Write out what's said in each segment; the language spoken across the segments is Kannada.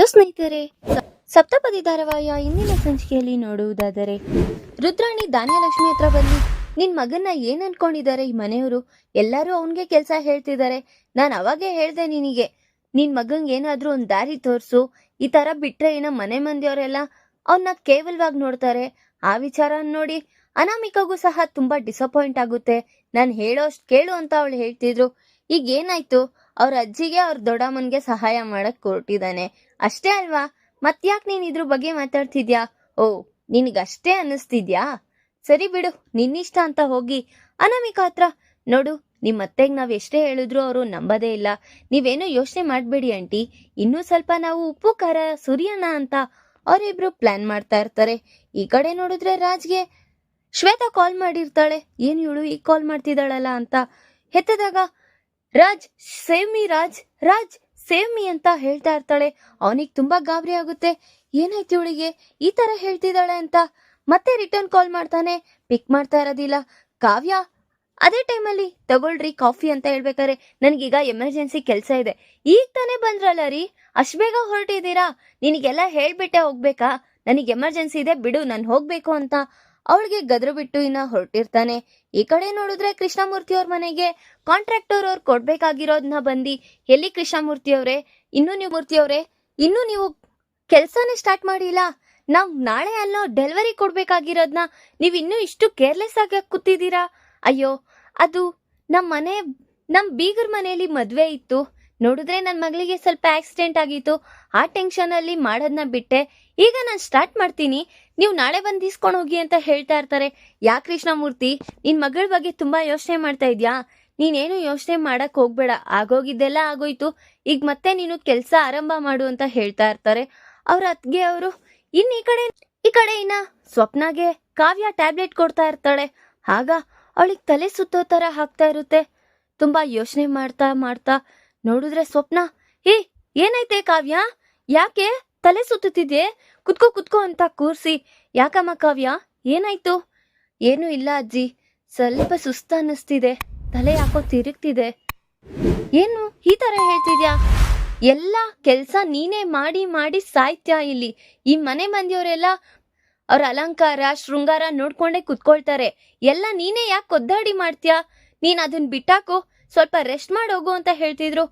ಹಲೋ ಸ್ನೇಹಿತರೆ ಸಪ್ತಪದಿ ಧಾರಾವಾಹಿಯ ಇಂದಿನ ಸಂಚಿಕೆಯಲ್ಲಿ ನೋಡುವುದಾದರೆ, ರುದ್ರಾಣಿ ಧಾನ್ಯಲಕ್ಷ್ಮಿ ಹತ್ರ ಬಂದು ನಿನ್ನ ಮಗನ್ನ ಏನ್ ಅನ್ಕೊಂಡಿದ್ದಾರೆ ಈ ಮನೆಯವರು? ಎಲ್ಲರೂ ಅವನಿಗೆ ಕೆಲಸ ಹೇಳ್ತಿದ್ದಾರೆ ನಾನು ಅವಾಗೇ ಹೇಳ್ದೆ ನಿನಗೆ. ನಿನ್ ಮಗಂಗೆ ಏನಾದರೂ ಒಂದು ದಾರಿ ತೋರ್ಸು. ಈ ತರ ಬಿಟ್ರೆ ಏನೋ ಮನೆ ಮಂದಿಯವರೆಲ್ಲ ಅವನ್ನ ಕೇವಲವಾಗಿ ನೋಡ್ತಾರೆ. ಆ ವಿಚಾರ ನೋಡಿ ಅನಾಮಿಕಾಗೂ ಸಹ ತುಂಬಾ ಡಿಸಪಾಯಿಂಟ್ ಆಗುತ್ತೆ. ನಾನು ಹೇಳೋಷ್ಟು ಕೇಳು ಅಂತ ಅವಳು ಹೇಳ್ತಿದ್ರು. ಈಗ ಏನಾಯ್ತು? ಅವ್ರ ಅಜ್ಜಿಗೆ ಅವ್ರ ದೊಡ್ಡಮ್ಮನ್ಗೆ ಸಹಾಯ ಮಾಡಕ್ ಕೊಟ್ಟಿದ್ದಾನೆ. ಅಷ್ಟೇ ಅಲ್ವಾ? ಮತ್ಯಾಕ್ ನೀನ್ ಇದ್ರ ಬಗ್ಗೆ ಮಾತಾಡ್ತಿದ್ಯಾ? ಓ, ನಿನ್ಗಷ್ಟೇ ಅನ್ನಿಸ್ತಿದ್ಯಾ? ಸರಿ ಬಿಡು, ನಿನ್ನಿಷ್ಟ ಅಂತ ಹೋಗಿ. ಅನಾಮಿಕಾ ಹತ್ರ, ನೋಡು ನಿಮ್ಮ ಅತ್ತೆಗೆ ನಾವ್ ಎಷ್ಟೇ ಹೇಳಿದ್ರು ಅವರು ನಂಬದೇ ಇಲ್ಲ. ನೀವೇನು ಯೋಚನೆ ಮಾಡ್ಬೇಡಿ ಆಂಟಿ. ಇನ್ನೂ ಸ್ವಲ್ಪ ನಾವು ಉಪ್ಪು, ಖಾರ, ಸುರಿಯೋಣ ಅಂತ ಅವರಿಬ್ರು ಪ್ಲಾನ್ ಮಾಡ್ತಾ ಇರ್ತಾರೆ. ಈ ಕಡೆ ನೋಡಿದ್ರೆ ರಾಜ್ಗೆ ಶ್ವೇತಾ ಕಾಲ್ ಮಾಡಿರ್ತಾಳೆ. ಏನು ಇವಳು ಈಗ ಕಾಲ್ ಮಾಡ್ತಿದ್ದಾಳಲ್ಲ ಅಂತ. ಹೆತ್ತದಾಗ ರಾಜ್ ಸೇವ್ ರಾಜ್ ರಾಜ್ ಸೇವ್ ಅಂತ ಹೇಳ್ತಾ ಇರ್ತಾಳೆ. ಅವನಿಗೆ ತುಂಬಾ ಗಾಬರಿ ಆಗುತ್ತೆ. ಏನಾಯ್ತು ಇವಳಿಗೆ? ಈ ತರ ಹೇಳ್ತಿದ್ದಾಳೆ ಅಂತ. ಮತ್ತೆ ರಿಟರ್ನ್ ಕಾಲ್ ಮಾಡ್ತಾನೆ. ಪಿಕ್ ಮಾಡ್ತಾ ಇರೋದಿಲ್ಲ. ಕಾವ್ಯ, ಅದೇ ಟೈಮಲ್ಲಿ ತಗೊಳ್ರಿ ಕಾಫಿ ಅಂತ ಹೇಳ್ಬೇಕಾದ್ರೆ ನನಗೀಗ ಎಮರ್ಜೆನ್ಸಿ ಕೆಲಸ ಇದೆ. ಈಗ ತಾನೇ ಬಂದ್ರಲ್ಲ ರೀ? ಅಷ್ಟು ಬೇಗ ಹೊರಟಿದ್ದೀರಾ? ನಿನಗೆಲ್ಲ ಹೇಳ್ಬಿಟ್ಟೆ ಹೋಗ್ಬೇಕಾ? ನನಗೆ ಎಮರ್ಜೆನ್ಸಿ ಇದೆ, ಬಿಡು, ನಾನು ಹೋಗ್ಬೇಕು ಅಂತ. ಅವಳಿಗೆ ಗದ್ರು ಬಿಟ್ಟು ಇನ್ನ ಹೊರಟಿರ್ತಾನೆ. ಈ ಕಡೆ ನೋಡಿದ್ರೆ ಕೃಷ್ಣಮೂರ್ತಿ ಅವ್ರ ಮನೆಗೆ ಕಾಂಟ್ರಾಕ್ಟರ್ ಅವ್ರು ಕೊಡ್ಬೇಕಾಗಿರೋದನ್ನ ಬಂದು. ಎಲ್ಲಿ ಕೃಷ್ಣಮೂರ್ತಿ ಅವರೇ? ಇನ್ನೂ ನೀವು ಮೂರ್ತಿ ಅವರೇ? ಇನ್ನೂ ನೀವು ಕೆಲಸನೇ ಸ್ಟಾರ್ಟ್ ಮಾಡಿಲ್ಲ? ನಾವು ನಾಳೆ ಅಲ್ಲೋ ಡೆಲಿವರಿ ಕೊಡ್ಬೇಕಾಗಿರೋದ್ನ ನೀವು ಇನ್ನೂ ಇಷ್ಟು ಕೇರ್ಲೆಸ್ ಆಗಿ ಕೂತಿದ್ದೀರಾ? ಅಯ್ಯೋ, ಅದು ನಮ್ಮ ಮನೆ ನಮ್ಮ ಬೀಗರ್ ಮನೆಯಲ್ಲಿ ಮದುವೆ ಇತ್ತು. ನೋಡಿದ್ರೆ ನನ್ನ ಮಗಳಿಗೆ ಸ್ವಲ್ಪ ಆಕ್ಸಿಡೆಂಟ್ ಆಗಿತ್ತು. ಆ ಟೆನ್ಷನ್ ಅಲ್ಲಿ ಮಾಡೋದ್ನ ಬಿಟ್ಟೆ. ಈಗ ನಾನು ಸ್ಟಾರ್ಟ್ ಮಾಡ್ತೀನಿ. ನೀವು ನಾಳೆ ಬಂದು ಇಸ್ಕೊಂಡು ಹೋಗಿ ಅಂತ ಹೇಳ್ತಾ ಇರ್ತಾರೆ. ಯಾ ಕೃಷ್ಣಮೂರ್ತಿ, ನಿನ್ ಮಗಳ ಬಗ್ಗೆ ತುಂಬಾ ಯೋಚನೆ ಮಾಡ್ತಾ ಇದ್ಯಾ? ನೀನೇನು ಯೋಚನೆ ಮಾಡಕ್ ಹೋಗ್ಬೇಡ. ಆಗೋಗಿದ್ದೆಲ್ಲ ಆಗೋಯ್ತು. ಈಗ ಮತ್ತೆ ನೀನು ಕೆಲಸ ಆರಂಭ ಮಾಡು ಅಂತ ಹೇಳ್ತಾ ಇರ್ತಾರೆ. ಅವ್ರ ಅತ್ಗೆ ಅವರು, ಇನ್ ಈ ಕಡೆ ಈ ಕಡೆ ಇನ್ನ ಸ್ವಪ್ನಾಗೆ ಕಾವ್ಯ ಟ್ಯಾಬ್ಲೆಟ್ ಕೊಡ್ತಾ ಇರ್ತಾಳೆ. ಆಗ ಅವಳಿಗೆ ತಲೆ ಸುತ್ತೋ ತರ ಹಾಕ್ತಾ ಇರುತ್ತೆ. ತುಂಬಾ ಯೋಚನೆ ಮಾಡ್ತಾ ಮಾಡ್ತಾ ನೋಡಿದ್ರೆ ಸ್ವಪ್ನ ಏ ಏನೈತೆ ಕಾವ್ಯ? ಯಾಕೆ? ತಲೆ ಸುತ್ತುತ್ತಿದ್ಯೆ? ಕುತ್ಕೋ ಕುತ್ಕೋ ಅಂತ ಕೂರ್ಸಿ. ಯಾಕಮ್ಮ ಕಾವ್ಯ ಏನಾಯ್ತು? ಏನು ಇಲ್ಲ ಅಜ್ಜಿ. ಸ್ವಲ್ಪ ಸುಸ್ತ ಅನ್ನಿಸ್ತಿದೆ. ತಲೆ ಯಾಕೋ ತಿರುಗ್ತಿದೆ. ಏನು? ಈ ತರ ಹೇಳ್ತಿದ್ಯಾ? ಎಲ್ಲ ಕೆಲ್ಸ ನೀನೇ ಮಾಡಿ ಮಾಡಿ ಸಾಯ್ತ್ಯಾ ಇಲ್ಲಿ? ಈ ಮನೆ ಮಂದಿಯವರೆಲ್ಲ ಅವ್ರ ಅಲಂಕಾರ, ಶೃಂಗಾರ ನೋಡ್ಕೊಂಡೇ ಕುತ್ಕೊಳ್ತಾರೆ. ಎಲ್ಲ ನೀನೇ ಯಾಕೆ ಒದ್ದಾಡಿ ಮಾಡ್ತೀಯಾ? ನೀನ್ ಅದನ್ನ ಬಿಟ್ಟಾಕು? ಸ್ವಲ್ಪ ರೆಸ್ಟ್ ಮಾಡೋಗು ಅಂತ ಹೇಳ್ತಿದ್ರು.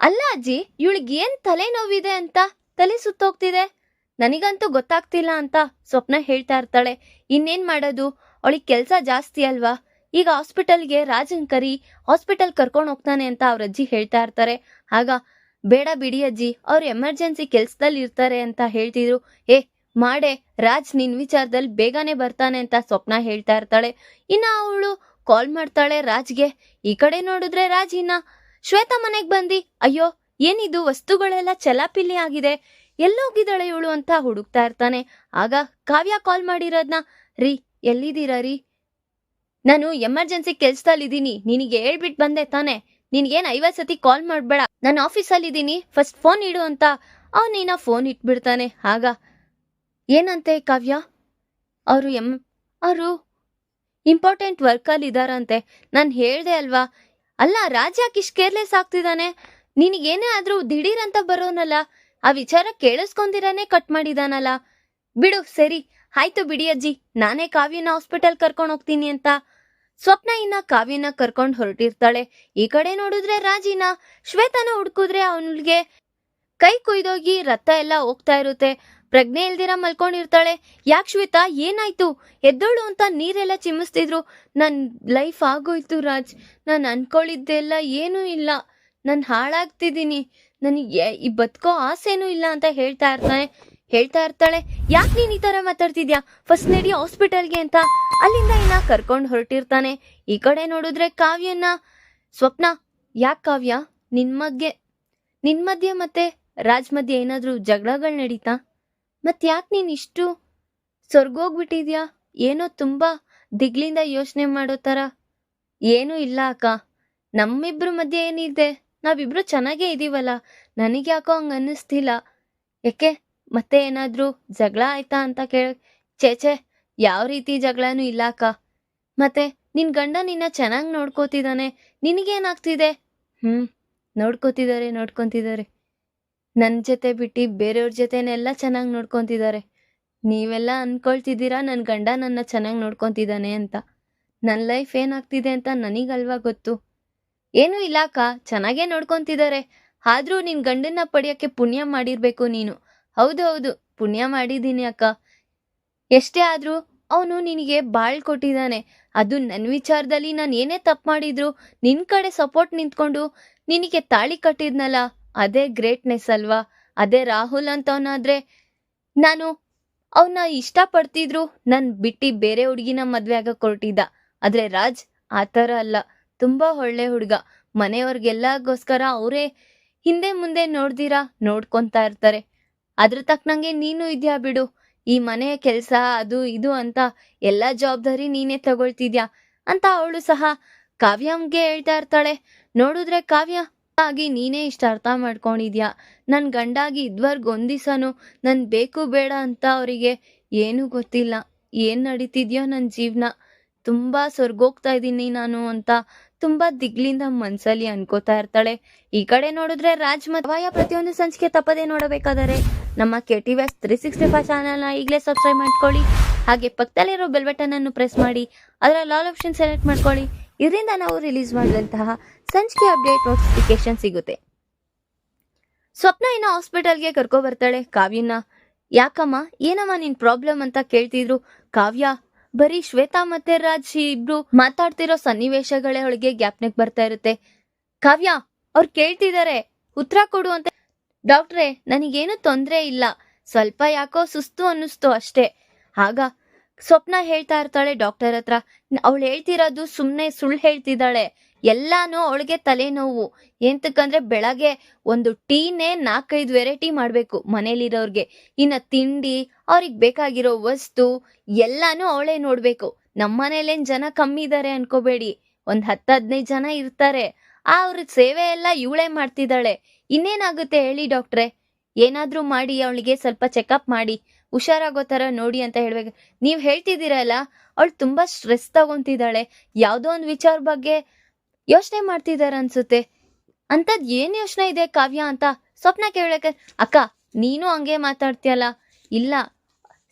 ಅಲ್ಲ ಅಜ್ಜಿ, ಇವಳಿಗೆ ಏನ್ ತಲೆನೋವಿದೆ ಅಂತ? ತಲೆ ಸುತ್ತೋಗ್ತಿದೆ. ನನಗಂತೂ ಗೊತ್ತಾಗ್ತಿಲ್ಲ ಅಂತ ಸ್ವಪ್ನ ಹೇಳ್ತಾ ಇರ್ತಾಳೆ. ಇನ್ನೇನ್ ಮಾಡೋದು? ಅವಳಿಗೆ ಕೆಲಸ ಜಾಸ್ತಿ ಅಲ್ವಾ? ಈಗ ಹಾಸ್ಪಿಟಲ್ಗೆ ರಾಜನ್ ಕರಿ ಹಾಸ್ಪಿಟಲ್ ಕರ್ಕೊಂಡು ಹೋಗ್ತಾನೆ ಅಂತ ಅವ್ರ ಅಜ್ಜಿ ಹೇಳ್ತಾ ಇರ್ತಾರೆ. ಆಗ, ಬೇಡ ಬಿಡಿ ಅಜ್ಜಿ, ಅವ್ರು ಎಮರ್ಜೆನ್ಸಿ ಕೆಲ್ಸದಲ್ಲಿ ಇರ್ತಾರೆ ಅಂತ ಹೇಳ್ತಿದ್ರು. ಏ, ಮಾಡೆ, ರಾಜ್ ನಿನ್ ವಿಚಾರದಲ್ಲಿ ಬೇಗನೆ ಬರ್ತಾನೆ ಅಂತ ಸ್ವಪ್ನ ಹೇಳ್ತಾ ಇರ್ತಾಳೆ. ಇನ್ನ ಅವಳು ಕಾಲ್ ಮಾಡ್ತಾಳೆ ರಾಜ್ಗೆ. ಈ ಕಡೆ ನೋಡಿದ್ರೆ ರಾಜ್ ಇನ್ನ ಶ್ವೇತಾ ಮನೆಗ್ ಬಂದಿ. ಅಯ್ಯೋ ಏನಿದು ವಸ್ತುಗಳೆಲ್ಲ ಚಲಾಪಿಲಿ ಆಗಿದೆ? ಎಲ್ಲೋಗಿದ್ದಾಳೆ ಇವಳು ಅಂತ ಹುಡುಕ್ತಾ ಇರ್ತಾನೆ. ಆಗ ಕಾವ್ಯ ಕಾಲ್ ಮಾಡಿರೋದ್ನ, ರೀ, ಎಲ್ಲಿದ್ದೀರಾ ರೀ? ನಾನು ಎಮರ್ಜೆನ್ಸಿ ಕೆಲ್ಸದಲ್ಲಿದ್ದೀನಿ. ನಿನಗೆ ಹೇಳ್ಬಿಟ್ಟು ಬಂದೆ ತಾನೆ. ನಿನ್ಗೇನ್ ಐವತ್ ಸತಿ ಕಾಲ್ ಮಾಡ್ಬೇಡ. ನಾನು ಆಫೀಸಲ್ಲಿದ್ದೀನಿ ಫಸ್ಟ್ ಫೋನ್ ಇಡು ಅಂತ. ಅವನಿನ ಫೋನ್ ಇಟ್ಬಿಡ್ತಾನೆ. ಆಗ, ಏನಂತೆ ಕಾವ್ಯ? ಅವರು ಎಂ, ಅವರು ಇಂಪಾರ್ಟೆಂಟ್ ವರ್ಕಲ್ಲಿ ಇದ್ದಾರಂತೆ ನಾನು ಹೇಳ್ದೆ ಅಲ್ವಾ? ಅಲ್ಲ, ರಾಜ ಇಷ್ಟು ಕೇರ್ಲೆಸ್ ಆಗ್ತಿದ್ದಾನೆ. ನಿನಗೇನೇ ಆದ್ರೂ ದಿಢೀರ್ ಅಂತ ಬರೋನಲ್ಲ, ಆ ವಿಚಾರ ಕೇಳಿಸ್ಕೊಂದಿರಾನೇ ಕಟ್ ಮಾಡಿದಾನಲ್ಲ. ಬಿಡು, ಸರಿ, ಆಯ್ತು ಬಿಡಿ ಅಜ್ಜಿ, ನಾನೇ ಕಾವ್ಯನ ಹಾಸ್ಪಿಟಲ್ ಕರ್ಕೊಂಡು ಹೋಗ್ತೀನಿ ಅಂತ. ಸ್ವಪ್ನ ಇನ್ನ ಕಾವ್ಯನ ಕರ್ಕೊಂಡು ಹೊರಟಿರ್ತಾಳೆ. ಈ ಕಡೆ ನೋಡಿದ್ರೆ ರಾಜಿನ, ಶ್ವೇತನ ಹುಡುಕಿದ್ರೆ ಅವನಿಗೆ ಕೈ ಕುಯ್ದೋಗಿ ರಥ ಎಲ್ಲ ಹೋಗ್ತಾ ಇರುತ್ತೆ. ಪ್ರಜ್ಞೆ ಇಲ್ದಿರ ಮಲ್ಕೊಂಡಿರ್ತಾಳೆ. ಯಾಕ್ ಶ್ವೇತಾ, ಏನಾಯ್ತು? ಎದ್ದೋಳು ಅಂತ ನೀರೆಲ್ಲ ಚಿಮ್ಮಿಸ್ತಿದ್ರು. ನನ್ ಲೈಫ್ ಆಗೋಯ್ತು ರಾಜ್. ನಾನು ಅನ್ಕೊಳ್ಳಿದ್ದೆಲ್ಲ ಏನೂ ಇಲ್ಲ. ನಾನು ಹಾಳಾಗ್ತಿದ್ದೀನಿ ನನಗೆ ಈ ಬದುಕೋ ಆಸೆನೂ ಇಲ್ಲ ಅಂತ ಹೇಳ್ತಾ ಇರ್ತಾನೆ ಹೇಳ್ತಾ ಇರ್ತಾಳೆ. ಯಾಕೆ ನೀನು ಈ ಥರ ಮಾತಾಡ್ತಿದ್ಯಾ? ಫಸ್ಟ್ ನಡಿ ಹಾಸ್ಪಿಟಲ್ಗೆ ಅಂತ. ಅಲ್ಲಿಂದ ಇನ್ನ ಕರ್ಕೊಂಡು ಹೊರಟಿರ್ತಾನೆ. ಈ ಕಡೆ ನೋಡಿದ್ರೆ ಕಾವ್ಯನ ಸ್ವಪ್ನ. ಯಾಕೆ ಕಾವ್ಯ? ನಿನ್ ಮಧ್ಯೆ ನಿನ್ ಮಧ್ಯೆ ಮತ್ತೆ ರಾಜ್ ಮಧ್ಯೆ ಏನಾದರೂ ಜಗಳಗಳು ನಡೀತಾ? ಮತ್ತೆ ಯಾಕೆ ನೀನು ಇಷ್ಟು ಸ್ವರ್ಗೋಗ್ಬಿಟ್ಟಿದ್ಯಾ? ಏನೋ ತುಂಬಾ ದಿಗ್ಲಿಂದ ಯೋಚನೆ ಮಾಡೋ ಥರ ಏನೂ ಇಲ್ಲ ಅಕ್ಕ. ನಮ್ಮಿಬ್ಬರ ಮಧ್ಯೆ ಏನಿದೆ? ನಾವಿಬ್ರು ಚೆನ್ನಾಗೇ ಇದೀವಲ್ಲ. ನನಗೆ ಯಾಕೋ ಹಂಗೆ ಅನ್ನಿಸ್ತಿಲ್ಲ. ಯಾಕೆ? ಮತ್ತೆ ಏನಾದರೂ ಜಗಳ ಆಯ್ತಾ ಅಂತ ಕೇಳ ಚೇಚೆ ಯಾವ ರೀತಿ ಜಗಳನೂ ಇಲ್ಲ ಅಕ್ಕ. ಮತ್ತೆ ನಿನ್ ಗಂಡ ನಿನ್ನ ಚೆನ್ನಾಗಿ ನೋಡ್ಕೋತಿದ್ದಾನೆ ನಿನಗೇನಾಗ್ತಿದೆ? ಹ್ಞೂ ನೋಡ್ಕೋತಿದ್ದಾರೆ ನೋಡ್ಕೊತಿದ್ದಾರೆ ನನ್ನ ಜೊತೆ ಬಿಟ್ಟು ಬೇರೆಯವ್ರ ಜೊತೆನೆಲ್ಲ ಚೆನ್ನಾಗಿ ನೋಡ್ಕೊತಿದ್ದಾರೆ ನೀವೆಲ್ಲ ಅನ್ಕೊಳ್ತಿದ್ದೀರಾ ನನ್ನ ಗಂಡ ನನ್ನ ಚೆನ್ನಾಗಿ ನೋಡ್ಕೊತಿದ್ದಾನೆ ಅಂತ. ನನ್ನ ಲೈಫ್ ಏನಾಗ್ತಿದೆ ಅಂತ ನನಗಲ್ವಾ ಗೊತ್ತು. ಏನೂ ಇಲ್ಲ ಅಕ್ಕ, ಚೆನ್ನಾಗೇ ನೋಡ್ಕೊಂತಿದ್ದಾರೆ ಆದ್ರೂ ನಿನ್ ಗಂಡನ್ನ ಪಡೆಯಕ್ಕೆ ಪುಣ್ಯ ಮಾಡಿರ್ಬೇಕು ನೀನು. ಹೌದು ಹೌದು, ಪುಣ್ಯ ಮಾಡಿದ್ದೀನಿ ಅಕ್ಕ. ಎಷ್ಟೇ ಆದ್ರೂ ಅವನು ನಿನಗೆ ಬಾಳ್ ಕೊಟ್ಟಿದ್ದಾನೆ ಅದು ನನ್ನ ವಿಚಾರದಲ್ಲಿ ನಾನು ಏನೇ ತಪ್ಪು ಮಾಡಿದ್ರು ನಿನ್ ಕಡೆ ಸಪೋರ್ಟ್ ನಿಂತ್ಕೊಂಡು ನಿನಗೆ ತಾಳಿ ಕಟ್ಟಿದ್ನಲ್ಲ, ಅದೇ ಗ್ರೇಟ್ನೆಸ್ ಅಲ್ವಾ? ಅದೇ ರಾಹುಲ್ ಅಂತವನಾದ್ರೆ ನಾನು ಅವನ್ನ ಇಷ್ಟಪಡ್ತಿದ್ರು ನನ್ ಬಿಟ್ಟು ಬೇರೆ ಹುಡುಗಿನ ಮದ್ವೆ ಆಗ ಕೊರಟಿದ್ದ ಆದ್ರೆ ರಾಜ್ ಆ ಥರ ಅಲ್ಲ. ತುಂಬಾ ಒಳ್ಳೆ ಹುಡುಗ. ಮನೆಯವ್ರಿಗೆಲ್ಲಗೋಸ್ಕರ ಅವರೇ ಹಿಂದೆ ಮುಂದೆ ನೋಡ್ದಿರಾ? ನೋಡ್ಕೊಂತಾ ಇರ್ತಾರೆ. ಅದ್ರ ತಕ್ಕನಂಗೆ ನೀನು ಇದ್ಯಾ ಬಿಡು. ಈ ಮನೆಯ ಕೆಲಸ, ಅದು ಇದು ಅಂತ ಎಲ್ಲ ಜವಾಬ್ದಾರಿ ನೀನೇ ತಗೊಳ್ತಿದ್ಯಾ? ಅಂತ ಅವಳು ಸಹ ಕಾವ್ಯಂಗೆ ಹೇಳ್ತಾ ಇರ್ತಾಳೆ. ನೋಡಿದ್ರೆ ಕಾವ್ಯ ಆಗಿ ನೀನೇ ಇಷ್ಟ ಅರ್ಥ ಮಾಡ್ಕೊಂಡಿದ್ಯಾ? ನನ್ ಗಂಡಾಗಿ ಇದ್ವರ್ಗು ಒಂದಿಸನು ನನ್ ಬೇಕು ಬೇಡ ಅಂತ ಅವರಿಗೆ ಏನೂ ಗೊತ್ತಿಲ್ಲ. ಏನ್ ನಡೀತಿದ್ಯೋ ನನ್ನ ಜೀವನ. ತುಂಬಾ ಸ್ವರ್ಗೋಗ್ತಾ ಇದ್ದೀನಿ ನಾನು ಅಂತ ತುಂಬಾ ದಿಗ್ಲಿಂದ ಮನ್ಸಲ್ಲಿ ಅನ್ಕೋತಾ ಇರ್ತಾಳೆ. ಈ ಕಡೆ ನೋಡಿದ್ರೆ ರಾಜ್ ಮತ್ವಾಯ ವಾಯ ಪ್ರತಿಯೊಂದು ಸಂಚಿಕೆ ತಪ್ಪದೇ ನೋಡಬೇಕಾದರೆ ನಮ್ಮ K T Vyas three sixty five ಚಾನಲ್ನ ಈಗಲೇ ಸಬ್ಸ್ಕ್ರೈಬ್ ಮಾಡ್ಕೊಳ್ಳಿ. ಹಾಗೆ ಪಕ್ಕದಲ್ಲಿರೋ ಬೆಲ್ ಬಟನ್ ಅನ್ನು ಪ್ರೆಸ್ ಮಾಡಿ ಅದರ ಲಾಲ್ ಆಪ್ಷನ್ ಸೆಲೆಕ್ಟ್ ಮಾಡ್ಕೊಳ್ಳಿ. ಇದರಿಂದ ನಾವು ರಿಲೀಸ್ ಮಾಡಿದಂತಹ ಸಂಚಿಕೆ ಅಪ್ಡೇಟ್ ನೋಟಿಫಿಕೇಶನ್ ಸಿಗುತ್ತೆ. ಸ್ವಪ್ನ ಇನ್ನು ಹಾಸ್ಪಿಟಲ್ಗೆ ಕರ್ಕೊ ಬರ್ತಾಳೆ ಕಾವ್ಯನ ಯಾಕಮ್ಮ, ಏನಮ್ಮ ನಿನ್ ಪ್ರಾಬ್ಲಮ್ ಅಂತ ಕೇಳ್ತಿದ್ರು? ಕಾವ್ಯ ಬರೀ ಶ್ವೇತಾ ಮತ್ತೆ ರಾಜ್ ಇಬ್ರು ಮಾತಾಡ್ತಿರೋ ಸನ್ನಿವೇಶಗಳೇ ಅವಳಿಗೆ ಗ್ಯಾಪ್ನಕ್ ಬರ್ತಾ ಇರುತ್ತೆ. ಕಾವ್ಯ, ಅವ್ರು ಕೇಳ್ತಿದ್ದಾರೆ ಉತ್ತರ ಕೊಡು ಅಂತ. ಡಾಕ್ಟ್ರೇ, ನನಗೇನು ತೊಂದರೆ ಇಲ್ಲ. ಸ್ವಲ್ಪ ಯಾಕೋ ಸುಸ್ತು ಅನ್ನಿಸ್ತು ಅಷ್ಟೇ. ಆಗ ಸ್ವಪ್ನ ಹೇಳ್ತಾ ಇರ್ತಾಳೆ ಡಾಕ್ಟರ್ ಹತ್ರ. ಅವಳು ಹೇಳ್ತಿರೋದು ಸುಮ್ಮನೆ ಸುಳ್ಳು ಹೇಳ್ತಿದ್ದಾಳೆ. ಎಲ್ಲಾನು ಅವಳಿಗೆ ತಲೆನೋವು. ಎಂತಕ್ಕಂದ್ರೆ ಬೆಳಗ್ಗೆ ಒಂದು ಟೀನೇ ನಾಲ್ಕೈದು ವೆರೈಟಿ ಮಾಡಬೇಕು ಮನೇಲಿರೋರ್ಗೆ. ಇನ್ನ ತಿಂಡಿ, ಅವ್ರಿಗೆ ಬೇಕಾಗಿರೋ ವಸ್ತು, ಎಲ್ಲಾನು ಅವಳೇ ನೋಡ್ಬೇಕು. ನಮ್ಮನೇಲೇನ್ ಜನ ಕಮ್ಮಿ ಇದ್ದಾರೆ ಅನ್ಕೋಬೇಡಿ. ಒಂದು ಹತ್ತು ಹದಿನೈದು ಜನ ಇರ್ತಾರೆ. ಆ ಅವ್ರ ಸೇವೆ ಎಲ್ಲ ಇವಳೇ ಮಾಡ್ತಿದ್ದಾಳೆ. ಇನ್ನೇನಾಗುತ್ತೆ ಹೇಳಿ ಡಾಕ್ಟ್ರೆ? ಏನಾದರೂ ಮಾಡಿ, ಅವಳಿಗೆ ಸ್ವಲ್ಪ ಚೆಕಪ್ ಮಾಡಿ. ಹುಷಾರಾಗೋ ಥರ ನೋಡಿ ಅಂತ ಹೇಳ್ಬೇಕು. ನೀವು ಹೇಳ್ತಿದ್ದೀರಲ್ಲ, ಅವಳು ತುಂಬಾ ಸ್ಟ್ರೆಸ್ ತಗೊಂತಿದ್ದಾಳೆ. ಯಾವುದೋ ಒಂದು ವಿಚಾರ ಬಗ್ಗೆ ಯೋಚನೆ ಮಾಡ್ತಿದ್ದಾರೆ ಅನ್ಸುತ್ತೆ. ಅಂಥದ್ದು ಏನು ಯೋಚನೆ ಇದೆ ಕಾವ್ಯ ಅಂತ ಸ್ವಪ್ನ ಕೇಳಕ್ಕೆ ಅಕ್ಕ, ನೀನು ಹಂಗೆ ಮಾತಾಡ್ತೀಯಲ್ಲ. ಇಲ್ಲ,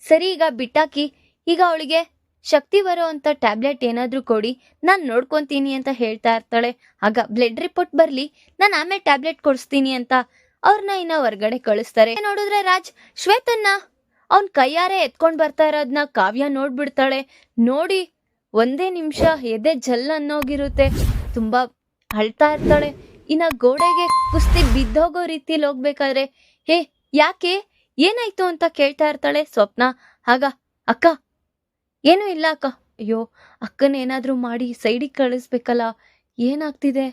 ಸರಿ ಈಗ ಬಿಟ್ಟಾಕಿ, ಈಗ ಅವಳಿಗೆ ಶಕ್ತಿ ಬರೋ ಅಂತ ಟ್ಯಾಬ್ಲೆಟ್ ಏನಾದರೂ ಕೊಡಿ, ನಾನು ನೋಡ್ಕೊತೀನಿ ಅಂತ ಹೇಳ್ತಾ ಇರ್ತಾಳೆ. ಆಗ ಬ್ಲಡ್ ರಿಪೋರ್ಟ್ ಬರಲಿ, ನಾನು ಆಮೇಲೆ ಟ್ಯಾಬ್ಲೆಟ್ ಕೊಡಿಸ್ತೀನಿ ಅಂತ ಅವ್ರನ್ನ ಇನ್ನ ಹೊರ್ಗಡೆ ಕಳಿಸ್ತಾರೆ. ನೋಡಿದ್ರೆ ರಾಜ್, ಶ್ವೇತನ್ನ ಅವ್ನ್ ಕೈಯಾರೆ ಎತ್ಕೊಂಡು ಬರ್ತಾ ಇರೋದನ್ನ ಕಾವ್ಯ ನೋಡ್ಬಿಡ್ತಾಳೆ. ನೋಡಿ, ಒಂದೇ ನಿಮಿಷ ಎದೆ ಜಲ್ ಅನ್ನೋಗಿರುತ್ತೆ. ತುಂಬಾ ಅಳ್ತಾ ಇರ್ತಾಳೆ. ಇನ್ನ ಗೋಡೆಗೆ ಕುಸ್ತಿ ಬಿದ್ದೋಗೋ ರೀತಿಲಿ ಹೋಗ್ಬೇಕಾದ್ರೆ, ಹೇ, ಯಾಕೆ? ಏನಾಯ್ತು ಅಂತ ಕೇಳ್ತಾ ಇರ್ತಾಳೆ ಸ್ವಪ್ನ. ಆಗ, ಅಕ್ಕ, ಏನೂ ಇಲ್ಲ ಅಕ್ಕ. ಅಯ್ಯೋ, ಅಕ್ಕನ ಏನಾದ್ರೂ ಮಾಡಿ ಸೈಡಿಗೆ ಕಳಿಸ್ಬೇಕಲ್ಲ, ಏನಾಗ್ತಿದೆ?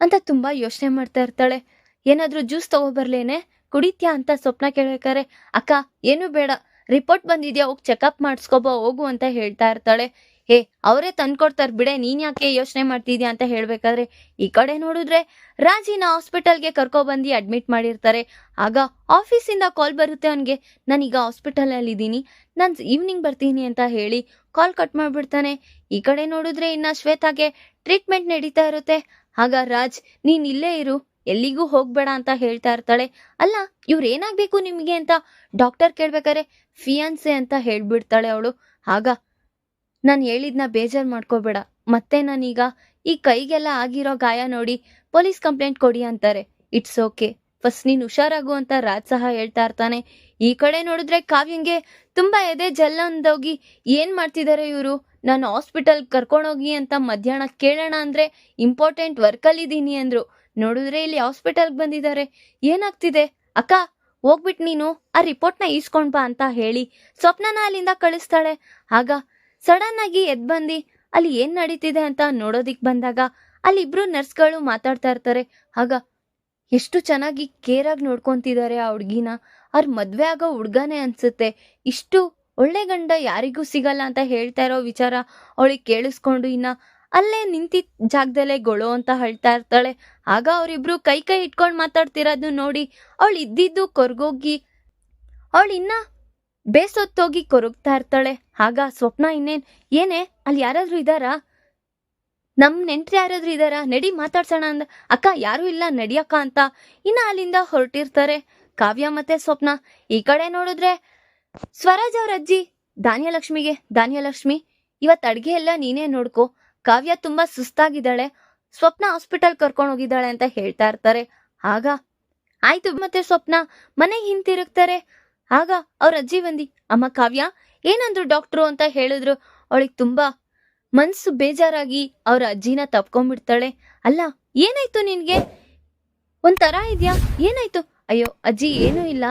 ಅಂತ ತುಂಬಾ ಯೋಚನೆ ಮಾಡ್ತಾ ಇರ್ತಾಳೆ. ಏನಾದ್ರೂ ಜ್ಯೂಸ್ ತಗೋಬರ್ಲೇನೆ ಕುಡಿತ್ಯಾ? ಅಂತ ಸ್ವಪ್ನ ಕೇಳ್ಬೇಕಾರೆ ಅಕ್ಕ, ಏನು ಬೇಡ. ರಿಪೋರ್ಟ್ ಬಂದಿದ್ಯಾ? ಹೋಗಿ ಚೆಕಪ್ ಮಾಡಿಸ್ಕೊಬೋ, ಹೋಗು ಅಂತ ಹೇಳ್ತಾ ಇರ್ತಾಳೆ. ಹೇ, ಅವರೇ ತಂದ್ಕೊಡ್ತಾರೆ. ಬಿಡೆ, ನೀನ್ ಯಾಕೆ ಯೋಚನೆ ಮಾಡ್ತಿದ್ಯಾ ಅಂತ ಹೇಳ್ಬೇಕಾದ್ರೆ, ಈ ಕಡೆ ನೋಡಿದ್ರೆ ರಾಜಿನ ಹಾಸ್ಪಿಟಲ್ಗೆ ಕರ್ಕೊಬಂದು ಅಡ್ಮಿಟ್ ಮಾಡಿರ್ತಾರೆ. ಆಗ ಆಫೀಸಿಂದ ಕಾಲ್ ಬರುತ್ತೆ ಅವನಿಗೆ, ನಾನೀಗ ಹಾಸ್ಪಿಟಲಲ್ಲಿ ಇದ್ದೀನಿ ನಾನು ಈವ್ನಿಂಗ್ ಬರ್ತೀನಿ ಅಂತ ಹೇಳಿ ಕಾಲ್ ಕಟ್ ಮಾಡಿಬಿಡ್ತಾನೆ. ಈ ಕಡೆ ನೋಡಿದ್ರೆ ಇನ್ನ ಶ್ವೇತಾಗೆ ಟ್ರೀಟ್ಮೆಂಟ್ ನಡೀತಾ ಇರುತ್ತೆ. ಆಗ ರಾಜ್, ನೀನ್ ಇಲ್ಲೇ ಇರು, ಎಲ್ಲಿಗೂ ಹೋಗ್ಬೇಡ ಅಂತ ಹೇಳ್ತಾ ಇರ್ತಾಳೆ. ಅಲ್ಲ, ಇವ್ರು ಏನಾಗ್ಬೇಕು ನಿಮಗೆ ಅಂತ ಡಾಕ್ಟರ್ ಕೇಳ್ಬೇಕಾರೆ ಫಿಯಾನ್ಸೆ ಅಂತ ಹೇಳ್ಬಿಡ್ತಾಳೆ ಅವಳು. ಆಗ ನಾನು ಹೇಳಿದ್ನ ಬೇಜಾರು ಮಾಡ್ಕೋಬೇಡ. ಮತ್ತೆ ನಾನೀಗ ಈ ಕೈಗೆಲ್ಲ ಆಗಿರೋ ಗಾಯ ನೋಡಿ ಪೊಲೀಸ್ ಕಂಪ್ಲೇಂಟ್ ಕೊಡಿ ಅಂತಾರೆ. It's okay. ಫಸ್ಟ್ ನೀನು ಹುಷಾರಾಗು ಅಂತ ರಾಜ್ ಸಹ ಹೇಳ್ತಾ ಇರ್ತಾನೆ. ಈ ಕಡೆ ನೋಡಿದ್ರೆ ಕಾವ್ಯಂಗೆ ತುಂಬಾ ಎದೆ ಜಲ್ಲಂದೋಗಿ ಏನ್ ಮಾಡ್ತಿದ್ದಾರೆ ಇವರು? ನಾನು ಹಾಸ್ಪಿಟಲ್ ಕರ್ಕೊಂಡೋಗಿ ಅಂತ ಮಧ್ಯಾಹ್ನ ಕೇಳೋಣ ಅಂದ್ರೆ ಇಂಪಾರ್ಟೆಂಟ್ ವರ್ಕಲ್ಲಿದ್ದೀನಿ ಅಂದ್ರು. ನೋಡಿದ್ರೆ ಇಲ್ಲಿ ಹಾಸ್ಪಿಟಲ್ಗೆ ಬಂದಿದ್ದಾರೆ ಏನಾಗ್ತಿದೆ? ಅಕ್ಕ, ಹೋಗ್ಬಿಟ್ ನೀನು, ಆ ರಿಪೋರ್ಟ್ನ ಈಸ್ಕೊಂಡ್ ಬಾ ಅಂತ ಹೇಳಿ. ಸ್ವಪ್ನನ ಅಲ್ಲಿಂದ ಕಳಿಸ್ತಾಳೆ. ಆಗ ಸಡನ್ ಆಗಿ ಎದ್ ಬಂದಿ. ಅಲ್ಲಿ ಏನ್ ನಡೀತಿದೆ ಅಂತ ನೋಡೋದಿಕ್ ಬಂದಾಗ ಅಲ್ಲಿ ಇಬ್ರು ನರ್ಸ್ಗಳು ಮಾತಾಡ್ತಾ ಇರ್ತಾರೆ. ಆಗ ಎಷ್ಟು ಚೆನ್ನಾಗಿ ಕೇರಾಗಿ ನೋಡ್ಕೊಂತಿದ್ದಾರೆ ಆ ಹುಡ್ಗಿನ. ಅವ್ರ ಮದ್ವೆ ಆಗೋ ಹುಡ್ಗನೇ ಅನ್ಸುತ್ತೆ. ಇಷ್ಟು ಒಳ್ಳೆ ಗಂಡ ಯಾರಿಗೂ ಸಿಗಲ್ಲ ಅಂತ ಹೇಳ್ತಾ ಇರೋ ವಿಚಾರ ಅವಳಿಗೆ ಕೇಳಿಸ್ಕೊಂಡು ಇನ್ನ ಅಲ್ಲೇ ನಿಂತಿದ್ದ ಜಾಗದಲ್ಲೇ ಗೊಳೋ ಅಂತ ಹೇಳ್ತಾ ಇರ್ತಾಳೆ. ಆಗ ಅವರಿಬ್ರು ಕೈ ಕೈ ಇಟ್ಕೊಂಡು ಮಾತಾಡ್ತಿರೋದು ನೋಡಿ ಅವಳು ಇದ್ದಿದ್ದು ಕೊರ್ಗೋಗಿ ಅವಳು ಇನ್ನ ಬೇಸೊತ್ತೋಗಿ ಕೊರಗ್ತಾ ಇರ್ತಾಳೆ. ಆಗ ಸ್ವಪ್ನ ಇನ್ನೇನ್? ಏನೇ? ಅಲ್ಲಿ ಯಾರಾದ್ರೂ ಇದ್ದಾರಾ ನಮ್ ನೆಂಟ್ರು ಯಾರಾದ್ರೂ ಇದ್ದಾರಾ ನಡಿ ಮಾತಾಡ್ಸೋಣ ಅಂದ. ಅಕ್ಕ, ಯಾರು ಇಲ್ಲ. ನಡಿಯಕ್ಕ ಅಂತ. ಇನ್ನ ಅಲ್ಲಿಂದ ಹೊರಟಿರ್ತಾರೆ. ಕಾವ್ಯ ಮತ್ತೆ ಸ್ವಪ್ನ. ಈ ಕಡೆ ನೋಡಿದ್ರೆ ಸ್ವರಾಜ್ ಅವ್ರ ಅಜ್ಜಿ, ಧಾನ್ಯಲಕ್ಷ್ಮಿಗೆ. ಧಾನ್ಯಲಕ್ಷ್ಮಿ, ಇವತ್ ಅಡ್ಗೆ ಎಲ್ಲ ನೀನೇ ನೋಡ್ಕೋ. ಕಾವ್ಯ ತುಂಬಾ ಸುಸ್ತಾಗಿದ್ದಾಳೆ. ಸ್ವಪ್ನ ಹಾಸ್ಪಿಟಲ್ ಕರ್ಕೊಂಡು ಹೋಗಿದ್ದಾಳೆ ಅಂತ ಹೇಳ್ತಾ ಇರ್ತಾರೆ. ಆಗ, ಆಯ್ತು ಮತ್ತೆ ಸ್ವಪ್ನ. ಮನೆಗೆ ಹಿಂತಿರುಗ್ತಾರೆ. ಆಗ ಅವ್ರ ಅಜ್ಜಿ ಬಂದಿ, ಅಮ್ಮ ಕಾವ್ಯ, ಏನಂದ್ರು ಡಾಕ್ಟ್ರು ಅಂತ ಹೇಳಿದ್ರು, ಅವಳಿಗೆ ತುಂಬಾ ಮನ್ಸು ಬೇಜಾರಾಗಿ ಅವ್ರ ಅಜ್ಜಿನ ತಪ್ಕೊಂಡ್ಬಿಡ್ತಾಳೆ. ಅಲ್ಲ, ಏನಾಯ್ತು ನಿನ್ಗೆ? ಒಂಥರ ಇದ್ಯಾ? ಏನಾಯ್ತು? ಅಯ್ಯೋ, ಅಜ್ಜಿ ಏನೂ ಇಲ್ಲ.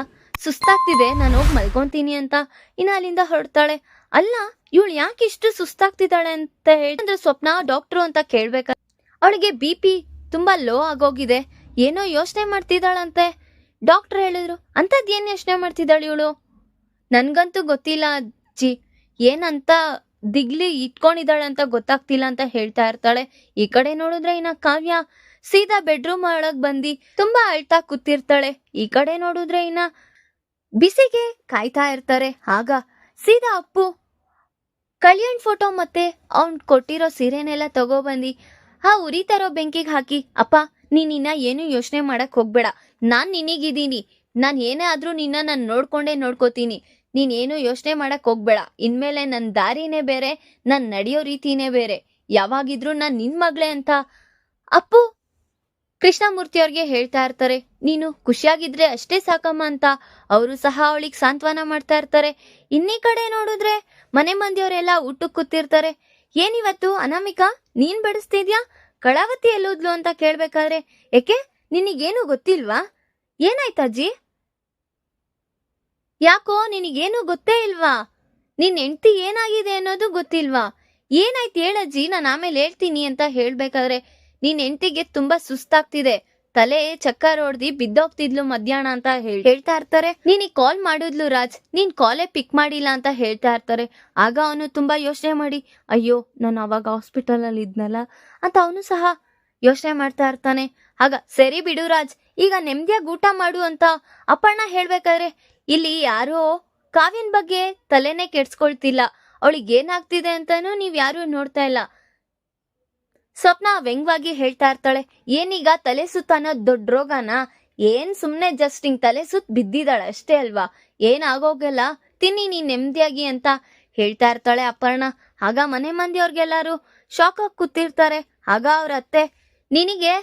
ಸುಸ್ತಾಗ್ತಿದೆ, ನಾನು ಹೋಗಿ ಮಲ್ಕೊಂತೀನಿ ಅಂತ ಇನ್ನು ಅಲ್ಲಿಂದ ಹೊರಡ್ತಾಳೆ. ಅಲ್ಲ, ಇವಳು ಯಾಕೆ ಇಷ್ಟು ಸುಸ್ತಾಗ್ತಿದ್ದಾಳೆ ಅಂತ ಹೇಳಿದ್ರೆ ಸ್ವಪ್ನ ಡಾಕ್ಟ್ರು ಅಂತ ಕೇಳ್ಬೇಕ? ಅವಳಿಗೆ ಬಿ ಪಿ ತುಂಬಾ ಲೋ ಆಗೋಗಿದೆ. ಏನೋ ಯೋಚನೆ ಮಾಡ್ತಿದ್ದಾಳಂತೆ. ಡಾಕ್ಟರ್ ಹೇಳಿದ್ರು ಅಂಥದ್ದು ಏನು ಯೋಚನೆ ಮಾಡ್ತಿದ್ದಾಳೆ ಇವಳು? ನನಗಂತೂ ಗೊತ್ತಿಲ್ಲ ಅಜ್ಜಿ. ಏನಂತ ದಿಗ್ಲಿ ಇಟ್ಕೊಂಡಿದ್ದಾಳೆ ಅಂತ ಗೊತ್ತಾಗ್ತಿಲ್ಲ ಅಂತ ಹೇಳ್ತಾ ಇರ್ತಾಳೆ. ಈ ಕಡೆ ನೋಡಿದ್ರೆ ಇನ್ನ ಕಾವ್ಯ ಸೀದಾ ಬೆಡ್ರೂಮ್ ಒಳಗ್ ಬಂದು ತುಂಬಾ ಅಳ್ತಾ ಕೂತಿರ್ತಾಳೆ. ಈ ಕಡೆ ನೋಡಿದ್ರೆ ಇನ್ನ ಬಿಸಿಗೆ ಕಾಯ್ತಾ ಇರ್ತಾರೆ. ಆಗ ಸೀದಾ ಅಪ್ಪು ಕಲ್ಯಾಣ್ ಫೋಟೋ ಮತ್ತೆ ಅವ್ನ್ ಕೊಟ್ಟಿರೋ ಸೀರೆನೆಲ್ಲ ತಗೊಬಂದಿ, ಆ ಉರಿತಾರೋ ಬೆಂಕಿಗೆ ಹಾಕಿ. ಅಪ್ಪ ನೀನ್ ಇನ್ನ ಏನು ಯೋಚನೆ ಮಾಡಕ್ ಹೋಗ್ಬೇಡ. ನಾನ್ ನಿನಗಿದ್ದೀನಿ. ನಾನ್ ಏನೇ ಆದ್ರೂ ನಿನ್ನ ನಾನು ನೋಡ್ಕೊಂಡೇ ನೋಡ್ಕೋತೀನಿ. ನೀನ್ ಏನು ಯೋಚನೆ ಮಾಡಕ್ ಹೋಗ್ಬೇಡ. ಇನ್ಮೇಲೆ ನನ್ ದಾರಿನೇ ಬೇರೆ, ನಾನ್ ನಡೆಯೋ ರೀತಿನೇ ಬೇರೆ. ಯಾವಾಗಿದ್ರು ನಾನ್ ನಿನ್ ಮಗಳೇ ಅಂತ. ಅಪ್ಪು! ಕೃಷ್ಣಮೂರ್ತಿ ಅವ್ರಿಗೆ ಹೇಳ್ತಾ ಇರ್ತಾರೆ, ನೀನು ಖುಷಿಯಾಗಿದ್ರೆ ಅಷ್ಟೇ ಸಾಕಮ್ಮ ಅಂತ. ಅವರು ಸಹ ಅವಳಿಗೆ ಸಾಂತ್ವನ ಮಾಡ್ತಾ ಇರ್ತಾರೆ. ಇನ್ನೀ ಕಡೆ ನೋಡಿದ್ರೆ ಮನೆ ಮಂದಿಯವರೆಲ್ಲ ಊಟಕ್ಕೆ ಕೂತಿರ್ತಾರೆ. ಏನಿವತ್ತು ಅನಾಮಿಕಾ? ನೀನ್ ಬಡಿಸ್ತಿದ್ಯಾ? ಕಳಾವತಿ ಎಲ್ಲೋದ್ಲು ಅಂತ ಕೇಳ್ಬೇಕಾದ್ರೆ, ಏಕೆ? ನಿನಗೇನು ಗೊತ್ತಿಲ್ವಾ? ಏನಾಯ್ತಜ್ಜಿ ಯಾಕೋ, ನಿನಗೇನು ಗೊತ್ತೇ ಇಲ್ವಾ? ನಿನ್ ಹೆಂಡ್ತಿ ಏನಾಗಿದೆ ಅನ್ನೋದು ಗೊತ್ತಿಲ್ವಾ? ಏನಾಯ್ತು ಹೇಳಜ್ಜಿ? ನಾನು ಆಮೇಲೆ ಹೇಳ್ತೀನಿ ಅಂತ ಹೇಳ್ಬೇಕಾದ್ರೆ, ನಿನ್ ಹೆಂಡ್ತಿಗೆ ತುಂಬಾ ಸುಸ್ತಾಗ್ತಿದೆ. ತಲೆ ಚಕ್ಕರ್ ಹೊಡ್ದಿ ಬಿದ್ದೋಗ್ತಿದ್ಲು ಮಧ್ಯಾಹ್ನ ಅಂತ ಹೇಳಿ, ಹೇಳ್ತಾ ಇರ್ತಾರೆ. ನೀನಿಗ್ ಕಾಲ್ ಮಾಡಿದ್ಲು ರಾಜ್. ನೀನ್ ಕಾಲೇ ಪಿಕ್ ಮಾಡಿಲ್ಲ ಅಂತ ಹೇಳ್ತಾ ಇರ್ತಾರೆ. ಆಗ ಅವನು ತುಂಬಾ ಯೋಚನೆ ಮಾಡಿ, ಅಯ್ಯೋ, ನಾನು ಅವಾಗ ಹಾಸ್ಪಿಟಲ್ ಅಲ್ಲಿ ಇದ್ನಲ್ಲ ಅಂತ ಅವನು ಸಹ ಯೋಚನೆ ಮಾಡ್ತಾ ಇರ್ತಾನೆ. ಆಗ, ಸರಿ ಬಿಡು ರಾಜ್, ಈಗ ನೆಮ್ಮದಿಯಾಗಿ ಊಟ ಮಾಡು ಅಂತ ಅಪ್ಪಣ್ಣ ಹೇಳ್ಬೇಕಾದ್ರೆ, ಇಲ್ಲಿ ಯಾರೋ ಕಾವ್ಯನ್ ಬಗ್ಗೆ ತಲೆನೇ ಕೆಡ್ಸ್ಕೊಳ್ತಿಲ್ಲ. ಅವಳಿಗೆ ಏನಾಗ್ತಿದೆ ಅಂತಾನು ನೀವ್ ಯಾರು ನೋಡ್ತಾ ಇಲ್ಲ. ಸ್ವಪ್ನ ವ್ಯಂಗ್ವಾಗಿ ಹೇಳ್ತಾ ಇರ್ತಾಳೆ, ಏನೀಗ ತಲೆ ಸುತ್ತ ಅನ್ನೋ ದೊಡ್ಡ ರೋಗನ, ಏನ್ ಸುಮ್ನೆ ಜಸ್ಟ್ ಹಿಂಗ್ ತಲೆ ಸುತ್ತ ಬಿದ್ದಿದ್ದಾಳೆ ಅಷ್ಟೇ ಅಲ್ವಾ? ಏನ್ ಆಗೋಗಲ್ಲ? ತಿನ್ನಿ ನೀನ್ ನೆಮ್ಮದಿಯಾಗಿ ಅಂತ ಹೇಳ್ತಾ ಇರ್ತಾಳೆ ಅಪರ್ಣ. ಆಗ ಮನೆ ಮಂದಿಯವ್ರಿಗೆಲ್ಲಾರು ಶಾಕ್ ಆಗಿ ಕೂತಿರ್ತಾರೆ. ಆಗ ಅವ್ರ ಅತ್ತೆ, ನಿನಗೆ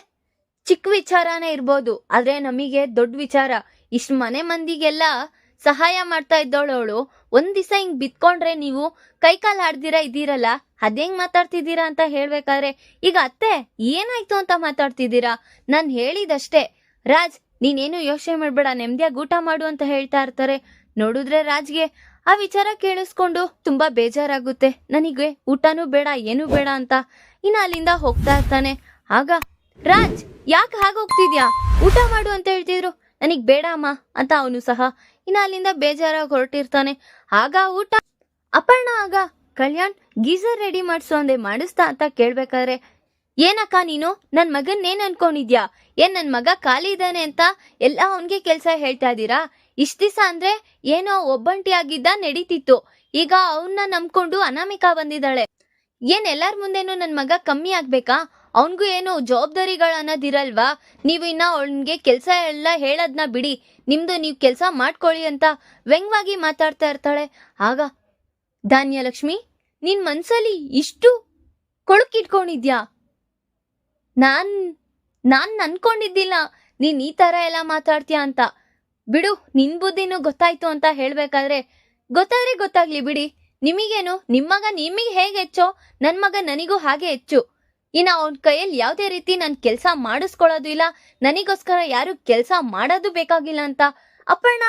ಚಿಕ್ಕ ವಿಚಾರನೇ ಇರ್ಬೋದು, ಆದ್ರೆ ನಮಗೆ ದೊಡ್ಡ ವಿಚಾರ. ಇಷ್ಟ ಮನೆ ಮಂದಿಗೆಲ್ಲ ಸಹಾಯ ಮಾಡ್ತಾ ಇದ್ದವಳು ಅವಳು. ಒಂದ್ ದಿವಸ ಹಿಂಗ್ ಬಿತ್ಕೊಂಡ್ರೆ ನೀವು ಕೈಕಾಲ್ ಆಡ್ದಿರ ಇದ್ದೀರಲ್ಲ? ಅದೇಂಗ್ ಮಾತಾಡ್ತಿದ್ದೀರಾ ಅಂತ ಹೇಳ್ಬೇಕಾದ್ರೆ, ಈಗ ಅತ್ತೆ, ಏನಾಯ್ತು ಅಂತ ಮಾತಾಡ್ತಿದ್ದೀರಾ? ನಾನ್ ಹೇಳಿದಷ್ಟೇ. ರಾಜ್, ನೀನೇನು ಯೋಚನೆ ಮಾಡ್ಬೇಡ ನೆಮ್ಮದಿಯಾಗಿ ಊಟ ಮಾಡು ಅಂತ ಹೇಳ್ತಾ ಇರ್ತಾರೆ. ನೋಡಿದ್ರೆ ರಾಜ್ಗೆ ಆ ವಿಚಾರ ಕೇಳಿಸ್ಕೊಂಡು ತುಂಬಾ ಬೇಜಾರಾಗುತ್ತೆ. ನನಗೆ ಊಟನೂ ಬೇಡ, ಏನೂ ಬೇಡ ಅಂತ ಇನ್ನ ಅಲ್ಲಿಂದ ಹೋಗ್ತಾ ಇರ್ತಾನೆ. ಆಗ, ರಾಜ್, ಯಾಕೆ ಹಾಗೋಗ್ತಿದ್ಯಾ ಊಟ ಮಾಡು ಅಂತ ಹೇಳ್ತಿದ್ರು. ನನಗ್ ಬೇಡ, ಅಮ್ಮ, ಅಂತ ಅವನು ಸಹ ಇನ್ನ ಅಲ್ಲಿಂದ ಬೇಜಾರಾಗಿ ಹೊರಟಿರ್ತಾನೆ. ಆಗ ಊಟ ಅಪರ್ಣ ಆಗ, ಕಲ್ಯಾಣ್, ಗೀಸರ್ ರೆಡಿ ಮಾಡಿಸು ಅಂದೆ ಮಾಡಿಸ್ತಾ ಅಂತ ಕೇಳ್ಬೇಕಾದ್ರೆ, ಏನಕ್ಕ ನೀನು? ನನ್ನ ಮಗನ್ ಏನ್ ಅನ್ಕೊಂಡಿದ್ಯಾ? ಏನ್ ನನ್ನ ಮಗ ಖಾಲಿ ಇದ್ದಾನೆ ಅಂತ ಎಲ್ಲ ಅವನ್ಗೆ ಕೆಲಸ ಹೇಳ್ತಾ ಇದ್ದೀರಾ? ಇಷ್ಟ ದಿವಸ ಅಂದ್ರೆ ಏನೋ ಒಬ್ಬಂಟಿಯಾಗಿದ್ದ ನಡೀತಿತ್ತು. ಈಗ ಅವನ್ನ ನಂಬ್ಕೊಂಡು ಅನಾಮಿಕಾ ಬಂದಿದ್ದಾಳೆ. ಏನ್ ಎಲ್ಲಾರ ಮುಂದೆನೂ ನನ್ನ ಮಗ ಕಮ್ಮಿ ಆಗ್ಬೇಕಾ? ಅವನ್ಗೂ ಏನು ಜವಾಬ್ದಾರಿಗಳು ಅನ್ನೋದಿರಲ್ವಾ ನೀವು ಇನ್ನ ಅವನ್ಗೆ ಕೆಲ್ಸ ಎಲ್ಲ ಹೇಳದ್ನ ಬಿಡಿ. ನಿಮ್ದು ನೀವು ಕೆಲಸ ಮಾಡ್ಕೊಳ್ಳಿ ಅಂತ ವ್ಯಂಗ್ವಾಗಿ ಮಾತಾಡ್ತಾ ಇರ್ತಾಳೆ. ಆಗ, ಧಾನ್ಯಲಕ್ಷ್ಮಿ, ನಿನ್ ಮನ್ಸಲ್ಲಿ ಇಷ್ಟು ಕೊಳುಕಿಟ್ಕೊಂಡಿದ್ಯಾ? ನಾನ್ ನಾನ್ ಅನ್ಕೊಂಡಿದ್ದಿಲ್ಲ ನೀನ್ ಈ ತರ ಎಲ್ಲ ಮಾತಾಡ್ತೀಯ ಅಂತ. ಬಿಡು, ನಿನ್ ಬುದ್ಧಿನೂ ಗೊತ್ತಾಯ್ತು ಅಂತ ಹೇಳ್ಬೇಕಾದ್ರೆ ಗೊತ್ತಾದ್ರೆ ಗೊತ್ತಾಗ್ಲಿ ಬಿಡಿ. ನಿಮಗೇನು ನಿಮ್ಮಗ ನಿಮಗೆ ಹೇಗೆ ಹೆಚ್ಚೋ, ನನ್ ಮಗ ನನಗೂ ಹಾಗೆ ಹೆಚ್ಚು. ಇನ್ನ ಅವನ ಕೈಯಲ್ಲಿ ಯಾವುದೇ ರೀತಿ ನಾನು ಕೆಲಸ ಮಾಡಿಸ್ಕೊಳ್ಳೋದು ಇಲ್ಲ, ನನಗೋಸ್ಕರ ಯಾರು ಕೆಲಸ ಮಾಡೋದು ಬೇಕಾಗಿಲ್ಲ ಅಂತ ಅಪ್ಪಣ್ಣ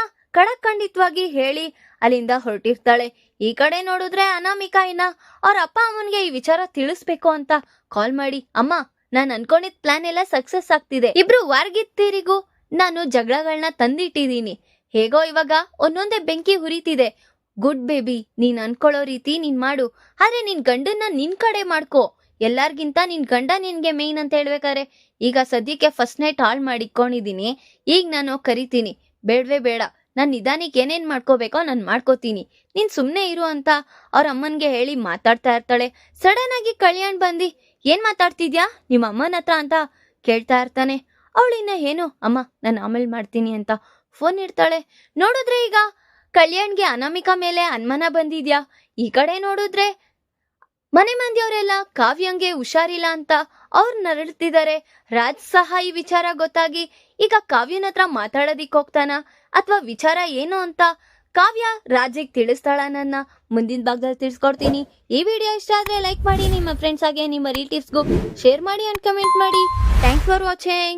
ಖಂಡಿತವಾಗಿ ಹೇಳಿ ಅಲ್ಲಿಂದ ಹೊರಟಿರ್ತಾಳೆ. ಈ ಕಡೆ ನೋಡಿದ್ರೆ ಅನಾಮಿಕಾ ಇನ್ನ ಅವ್ರ ಅಪ್ಪ ಅಮ್ಮನ್ಗೆ ಈ ವಿಚಾರ ತಿಳಿಸ್ಬೇಕು ಅಂತ ಕಾಲ್ ಮಾಡಿ, ಅಮ್ಮ, ನಾನು ಅನ್ಕೊಂಡಿದ್ ಪ್ಲಾನ್ ಎಲ್ಲ ಸಕ್ಸಸ್ ಆಗ್ತಿದೆ. ಇಬ್ರು ವಾರ್ಗಿತ್ತೀರಿಗೂ ನಾನು ಜಗಳಗಳನ್ನ ತಂದಿಟ್ಟಿದ್ದೀನಿ ಹೇಗೋ ಇವಾಗ ಒಂದೊಂದೇ ಬೆಂಕಿ ಹುರಿತಿದೆ. ಗುಡ್ ಬೇಬಿ, ನೀನ್ ಅನ್ಕೊಳ್ಳೋ ರೀತಿ ನೀನ್ ಮಾಡು. ಆದ್ರೆ ನಿನ್ ಗಂಡನ್ನ ನಿನ್ ಕಡೆ ಮಾಡ್ಕೋ. ಎಲ್ಲಾರ್ಗಿಂತ ನಿನ್ ಗಂಡ ನಿನ್ಗೆ ಮೇಯ್ನ್ ಅಂತ ಹೇಳ್ಬೇಕಾರೆ ಈಗ ಸದ್ಯಕ್ಕೆ ಫಸ್ಟ್ ನೈಟ್ ಹಾಳು ಮಾಡಿಕೊಂಡಿದ್ದೀನಿ ಈಗ ನಾನು ಕರಿತೀನಿ. ಬೇಡವೇ ಬೇಡ. ನಾನು ನಿಧಾನಕ್ಕೆ ಏನೇನು ಮಾಡ್ಕೋಬೇಕೋ ನಾನು ಮಾಡ್ಕೋತೀನಿ. ನೀನ್ ಸುಮ್ಮನೆ ಇರು ಅಂತ ಅವ್ರ ಅಮ್ಮನ್ಗೆ ಹೇಳಿ ಮಾತಾಡ್ತಾ ಇರ್ತಾಳೆ. ಸಡನ್ ಆಗಿ ಕಲ್ಯಾಣ್ ಬಂದಿ, ಏನು ಮಾತಾಡ್ತಿದ್ಯಾ? ನಿಮ್ಮ ಅಮ್ಮನ ಹತ್ರ ಅಂತ ಕೇಳ್ತಾ ಇರ್ತಾನೆ. ಅವಳಿನ್ನ ಏನು? ಅಮ್ಮ, ನಾನು ಆಮೇಲೆ ಮಾಡ್ತೀನಿ ಅಂತ ಫೋನ್ ಇಡ್ತಾಳೆ. ನೋಡಿದ್ರೆ ಈಗ ಕಲ್ಯಾಣ್ಗೆ ಅನಾಮಿಕಾ ಮೇಲೆ ಅನುಮಾನ ಬಂದಿದ್ಯಾ? ಈ ಕಡೆ ನೋಡಿದ್ರೆ ಮನೆ ಮಂದಿಯವರೆಲ್ಲ ಕಾವ್ಯಂಗೆ ಹುಷಾರಿಲ್ಲ ಅಂತ ಅವ್ರು ನರಳ್ತಿದ್ದಾರೆ ರಾಜ್ ಸಹ ಈ ವಿಚಾರ ಗೊತ್ತಾಗಿ ಈಗ ಕಾವ್ಯನ ಹತ್ರ ಮಾತಾಡೋದಿಕ್ ಹೋಗ್ತಾನ? ಅಥವಾ ವಿಚಾರ ಏನು ಅಂತ ಕಾವ್ಯ ರಾಜಿಗೆ ತಿಳಿಸ್ತಾಳ ನನ್ನ ಮುಂದಿನ ಭಾಗದಲ್ಲಿ ತಿಳಿಸ್ಕೊಡ್ತೀನಿ. ಈ ವಿಡಿಯೋ ಇಷ್ಟ ಆದ್ರೆ ಲೈಕ್ ಮಾಡಿ, ನಿಮ್ಮ ಫ್ರೆಂಡ್ಸ್ ಹಾಗೆ ನಿಮ್ಮ ರಿಲೇಟಿವ್ಸ್ಗೂ ಶೇರ್ ಮಾಡಿ ಅಂಡ್ ಕಮೆಂಟ್ ಮಾಡಿ. Thanks for watching